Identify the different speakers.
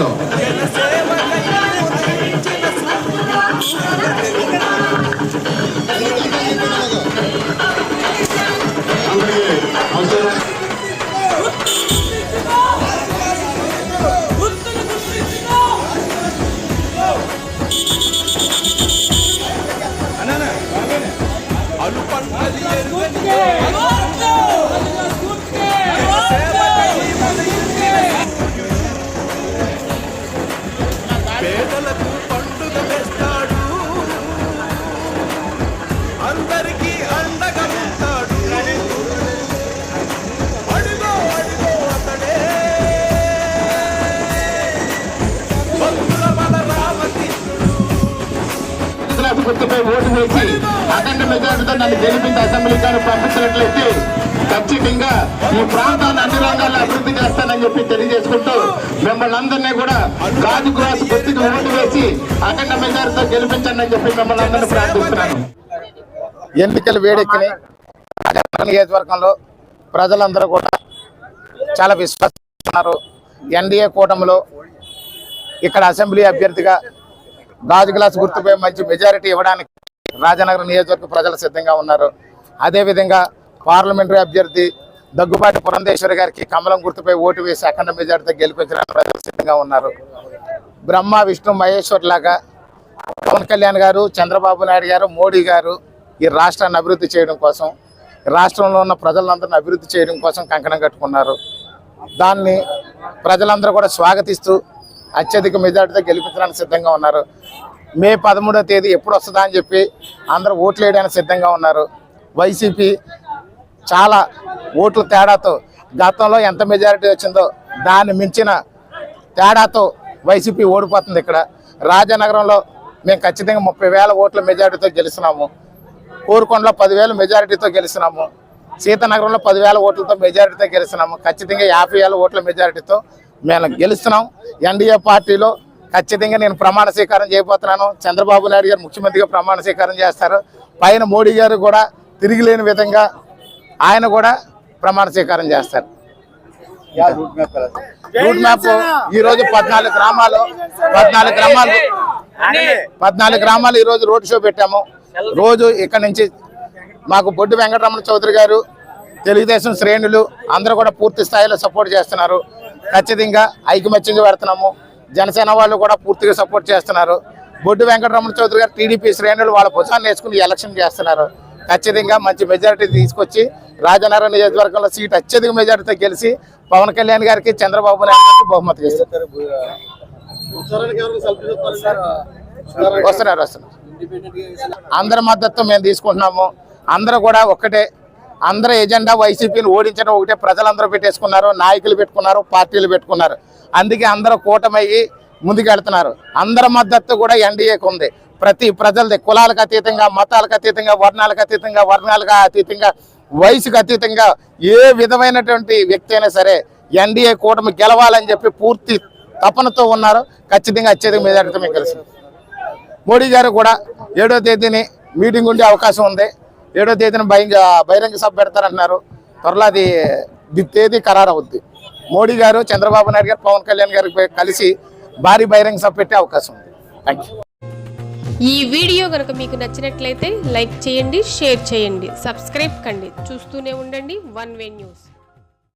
Speaker 1: Pablo.
Speaker 2: Class గుర్తుపై vote వేసి అఖండ మెజార్టీతో నన్ను గెలిపించి అసెంబ్లీ గారు పంపించినట్లయితే ఖచ్చితంగా ఈ ప్రాంతాన్ని అన్ని రంగాల్లో అభివృద్ధి చేస్తానని చెప్పి తెలియజేసుకుంటూ మిమ్మల్ని అందరినీ కూడా గాజు గ్లాస్ గుర్తుకు ఓటు వేసి అఖండ మెజార్టీతో గెలిపించండి అని చెప్పి మిమ్మల్ని అందరినీ ప్రార్థిస్తున్నాను. ఎన్నికలు వేడెక్కినాయి నియోజకవర్గంలో ప్రజలందరూ కూడా చాలా విశ్వసిస్తున్నారు. ఎన్డీఏ కూటమిలో ఇక్కడ అసెంబ్లీ అభ్యర్థిగా గాజు గ్లాస్ గుర్తుపై మంచి మెజారిటీ ఇవ్వడానికి రాజనగరం నియోజకవర్గ ప్రజలు సిద్ధంగా ఉన్నారు. అదేవిధంగా పార్లమెంటరీ అభ్యర్థి దగ్గుబాటి పురంధేశ్వరి గారికి కమలం గుర్తుపై ఓటు వేసి అఖండ మెజారిటీతో గెలిపించడానికి ప్రజలు సిద్ధంగా ఉన్నారు. బ్రహ్మ విష్ణు మహేశ్వర్ లాగా పవన్ కళ్యాణ్ గారు చంద్రబాబు నాయుడు గారు మోడీ గారు ఈ రాష్ట్రాన్ని అభివృద్ధి చేయడం కోసం రాష్ట్రంలో ఉన్న ప్రజలందరిని అభివృద్ధి చేయడం కోసం కంకణం కట్టుకున్నారు. దాన్ని ప్రజలందరూ కూడా స్వాగతిస్తూ అత్యధిక మెజార్టీతో గెలిపించడానికి సిద్ధంగా ఉన్నారు. మే పదమూడో తేదీ ఎప్పుడు వస్తుందా అని చెప్పి అందరూ ఓట్లు వేయడానికి సిద్ధంగా ఉన్నారు. వైసీపీ చాలా ఓట్ల తేడాతో గతంలో ఎంత మెజారిటీ వచ్చిందో దాన్ని మించిన తేడాతో వైసీపీ ఓడిపోతుంది ఇక్కడ. రాజనగరంలో మేము ఖచ్చితంగా ముప్పై వేల ఓట్ల మెజారిటీతో గెలిచినాము కోరుకొండలో పదివేల మెజారిటీతో గెలిచినాము సీతనగరంలో పదివేల ఓట్లతో మెజారిటీతో గెలిచినాము ఖచ్చితంగా యాభై వేల ఓట్ల మెజారిటీతో మేము గెలుస్తున్నాం. ఎన్డీఏ పార్టీలో ఖచ్చితంగా నేను ప్రమాణ స్వీకారం చేయబోతున్నాను. చంద్రబాబు నాయుడు గారు ముఖ్యమంత్రిగా ప్రమాణ స్వీకారం చేస్తారు. పైన మోడీ గారు కూడా తిరిగిలేని విధంగా ఆయన కూడా ప్రమాణ స్వీకారం చేస్తారు. రూట్ మ్యాప్ ఈ రోజు పద్నాలుగు గ్రామాలు పద్నాలుగు గ్రామాలు పద్నాలుగు గ్రామాలు ఈ రోజు రోడ్ షో పెట్టాము. రోజు ఇక్కడ నుంచి మాకు బొడ్డు వెంకటరమణ చౌదరి గారు తెలుగుదేశం శ్రేణులు అందరూ కూడా పూర్తి స్థాయిలో సపోర్ట్ చేస్తున్నారు. ఖచ్చితంగా ఐకమత్యంగా పెడుతున్నాము. జనసేన వాళ్ళు కూడా పూర్తిగా సపోర్ట్ చేస్తున్నారు. బొడ్డు వెంకటరమణ చౌదరి గారు టీడీపీ శ్రేణులు వాళ్ళ భుజాన్ని వేసుకుని ఎలక్షన్ చేస్తున్నారు. ఖచ్చితంగా మంచి మెజారిటీ తీసుకొచ్చి రాజనగరం నియోజకవర్గంలో సీట్ అత్యధిక మెజారిటీతో గెలిచి పవన్ కళ్యాణ్ గారికి చంద్రబాబు నాయుడు గారికి బహుమతి చేస్తారు వస్తున్నారు వస్తున్నారు. అందరి మద్దతు మేము తీసుకుంటున్నాము. అందరూ కూడా ఒక్కటే అందరూ ఎజెండా వైసీపీని ఓడించడం ఒకటే. ప్రజలందరూ పెట్టేసుకున్నారు నాయకులు పెట్టుకున్నారు పార్టీలు పెట్టుకున్నారు. అందుకే అందరూ కూటమయ్యి ముందుకెళ్తున్నారు. అందరి మద్దతు కూడా ఎన్డీఏకి ఉంది. ప్రతి ప్రజలది కులాలకు అతీతంగా మతాలకు అతీతంగా వర్ణాలకు అతీతంగా వర్ణాలకు అతీతంగా వయసుకు అతీతంగా ఏ విధమైనటువంటి వ్యక్తి అయినా సరే ఎన్డీఏ కూటమి గెలవాలని చెప్పి పూర్తి తపనతో ఉన్నారు. ఖచ్చితంగా అత్యధిక మీద మీకు కలిసి మోడీ గారు కూడా ఏడో తేదీని మీటింగ్ ఉండే అవకాశం ఉంది. ఏడో తేదీన బహిరంగ బహిరంగ సభ పెడతారంటున్నారు త్వరలో అది తేదీ ఖరారు అవుద్ది మోడీ గారు చంద్రబాబు నాయుడు గారు పవన్ కళ్యాణ్ గారికి కలిసి భారీ బహిరంగ సభ పెట్టే అవకాశం ఉంది. థ్యాంక్ యూ
Speaker 3: ఈ వీడియో కనుక మీకు నచ్చినట్లయితే లైక్ చేయండి షేర్ చేయండి సబ్స్క్రైబ్ కండి. చూస్తూనే ఉండండి వన్ వే న్యూస్.